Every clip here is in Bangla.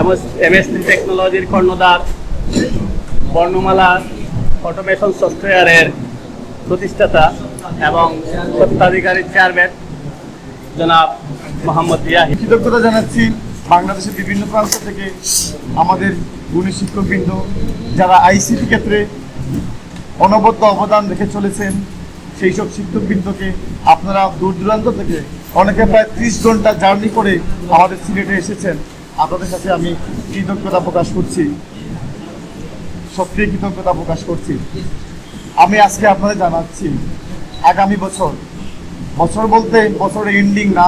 এমএস টেকনোলজির কর্ণধার, বর্ণমালা অটোমেশন সফটওয়্যারের প্রতিষ্ঠাতা এবং স্বত্বাধিকারী চেয়ারম্যান জনাব মোহাম্মদ রিয়াহি কৃতজ্ঞতা জানাচ্ছি বাংলাদেশের বিভিন্ন প্রান্ত থেকে আমাদের গুণী শিক্ষকবৃন্দ যারা আইসিটি ক্ষেত্রে অনবদ্য অবদান রেখে চলেছেন, সেই সব শিক্ষকবৃন্দকে আপনারা দূর দূরান্ত থেকে অনেকে প্রায় ত্রিশ ঘণ্টা জার্নি করে আমাদের সিলেটে এসেছেন। আপনাদের কাছে আমি কৃতজ্ঞতা প্রকাশ করছি। সক্রিয় কৃতজ্ঞতা প্রকাশ করছি। আমি আজকে আপনাদের জানাচ্ছি, আগামী বছর বছর বলতে বছরের এন্ডিং না,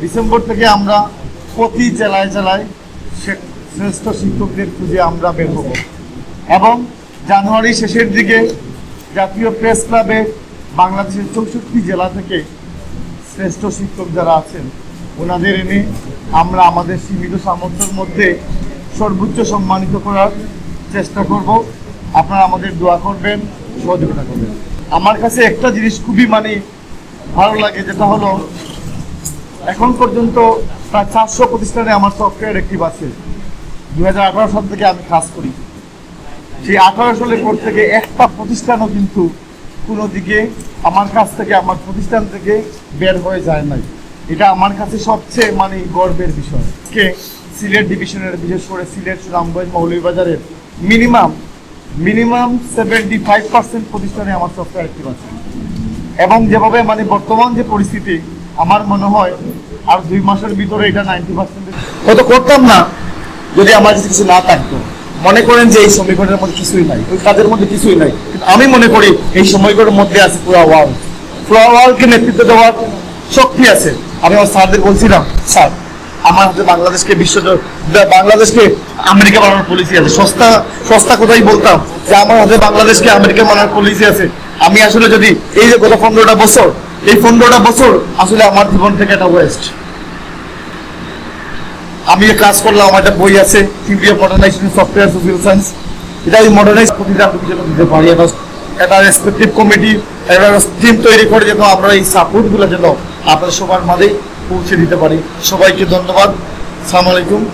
ডিসেম্বর থেকে আমরা প্রতি জেলায় জেলায় শ্রেষ্ঠ শিক্ষকদের খুঁজে আমরা বের হব। এবং জানুয়ারি শেষের দিকে জাতীয় প্রেস ক্লাবে বাংলাদেশের চৌষট্টি জেলা থেকে শ্রেষ্ঠ শিক্ষক যারা আছেন, ওনাদের এনে আমরা আমাদের সীমিত সামর্থ্যের মধ্যে সর্বোচ্চ সম্মানিত করার চেষ্টা করব। আপনারা আমাদের দোয়া করবেন, সহযোগিতা করবেন। আমার কাছে একটা জিনিস খুবই মানে ভালো লাগে, যেটা হলো, এখন পর্যন্ত প্রায় চারশো প্রতিষ্ঠানে আমার সফটওয়্যার অ্যাক্টিভ আছে। দু হাজার আঠারো সাল থেকে আমি কাজ করি। সেই আঠারো সালের পর থেকে একটা প্রতিষ্ঠানও কিন্তু কোনো দিকে আমার কাছ থেকে, আমার প্রতিষ্ঠান থেকে বের হয়ে যায় নাই। এটা আমার কাছে সবচেয়ে মানে গর্বের বিষয়। কে? সিলেট ডিভিশনের, বিশেষ করে সিলেট সুনামগঞ্জ মৌলভীবাজারের minimum minimum seventy five percent প্রতিষ্ঠানে আমার সফটওয়্যার অ্যাক্টিভ আছে। এবং যেভাবে মানে বর্তমান যে পরিস্থিতি, আমার মনে হয় আর দুই মাসের ভিতরে এটা নাইনটি পার্সেন্ট হয়তো করতাম না, যদি আমার কাছে কিছু না থাকতো। মনে করেন যে এই সমীকরণের মধ্যে কিছুই নাই, ওই কাজের মধ্যে কিছুই নাই। কিন্তু আমি মনে করি এই সময়করণের মধ্যে আছে পুরো ওয়ার্ল্ড পুরো ওয়ার্ল্ডকে নেতৃত্ব দেওয়ার শক্তি আছে। আমি আমার স্যারদের বলছিলাম স্যার আমার হাতে বাংলাদেশকে বিশ্ব বাংলাদেশকে আমেরিকা বানানোর পলিসি আছে। সস্তা সস্তা কোথায় বলতাম যে আমার হাতে বাংলাদেশকে আমেরিকা বানানোর পলিসি আছে। আমি আসলে যদি এই যে গত পনেরোটা বছর এই পনেরোটা বছর আসলে আমার জীবন থেকে একটা ওয়েস্ট আমি ক্লাস করলাম আমার একটা বই আছে theory of modernisation software social science এটা আমি মডার্নাইজ প্রতিটা যেন দিতে পারি। একটা রেসপেক্টিভ কমিটি একটা টিম তৈরি করে যেন আমরা এই সাপোর্টগুলো যেন আপনাদের সবার মাঝে পৌঁছে দিতে পারি। সবাইকে ধন্যবাদ। সালাম আলাইকুম।